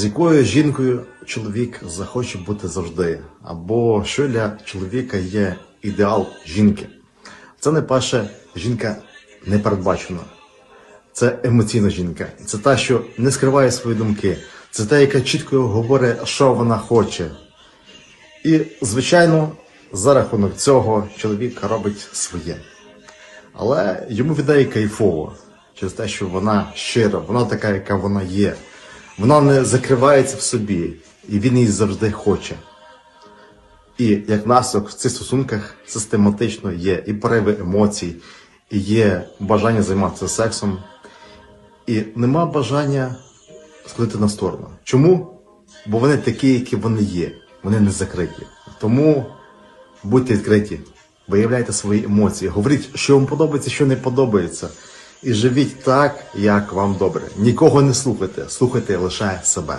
З якою жінкою чоловік захоче бути завжди, або що для чоловіка є ідеал жінки. Це не перше жінка непередбачена. Це емоційна жінка. Це та, що не скриває свої думки. Це та, яка чітко говорить, що вона хоче. І, звичайно, за рахунок цього чоловік робить своє. Але йому віддає кайфово через те, що вона щира, вона така, яка вона є. Вона не закривається в собі, і він її завжди хоче. І як наслідок в цих стосунках систематично є і пориви емоцій, і є бажання займатися сексом, і нема бажання сходити на сторону. Чому? Бо вони такі, які вони є, вони не закриті. Тому будьте відкриті, виявляйте свої емоції, говоріть, що вам подобається, що не подобається. І живіть так, як вам добре. Нікого не слухайте, слухайте лише себе.